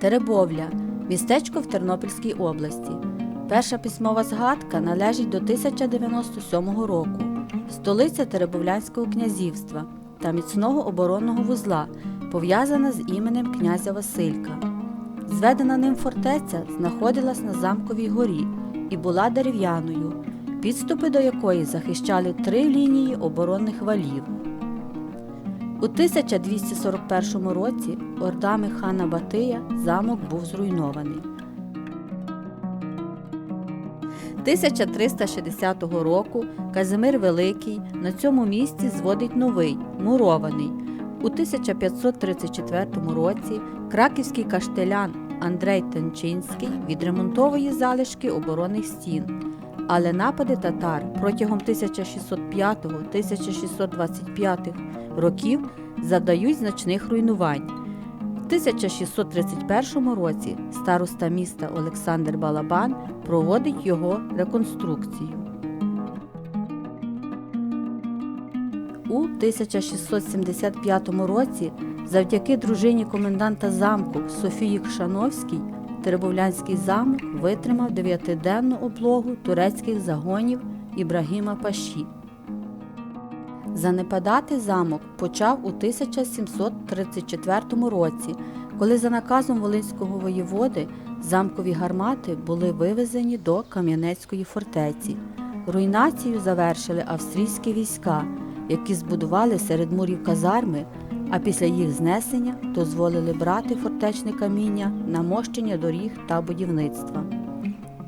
Теребовля містечко в Тернопільській області. Перша письмова згадка належить до 1097 року. Столиця Теребовлянського князівства та міцного оборонного вузла, пов'язана з іменем князя Василька. Зведена ним фортеця знаходилась на замковій горі і була дерев'яною, підступи до якої захищали три лінії оборонних валів. У 1241 році ордами хана Батия замок був зруйнований. 1360 року Казимир Великий на цьому місці зводить новий, мурований. У 1534 році краківський каштелян Андрей Тенчинський відремонтовує залишки оборонних стін. Але напади татар протягом 1605-1625 років задають значних руйнувань. В 1631 році староста міста Олександр Балабан проводить його реконструкцію. У 1675 році завдяки дружині коменданта замку Софії Кшановській Теребовлянський замок витримав дев'ятиденну облогу турецьких загонів Ібрагіма Паші. Занепадати замок почав у 1734 році, коли за наказом Волинського воєводи замкові гармати були вивезені до Кам'янецької фортеці. Руйнацію завершили австрійські війська, які збудували серед мурів казарми, а після їх знесення дозволили брати фортечне каміння на мощення доріг та будівництва.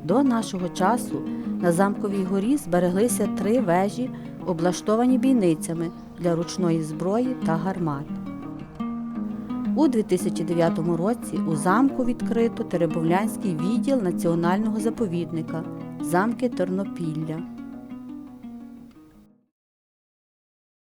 До нашого часу на замковій горі збереглися три вежі, облаштовані бійницями для ручної зброї та гармат. У 2009 році у замку відкрито Теребовлянський відділ національного заповідника замки Тернопілля.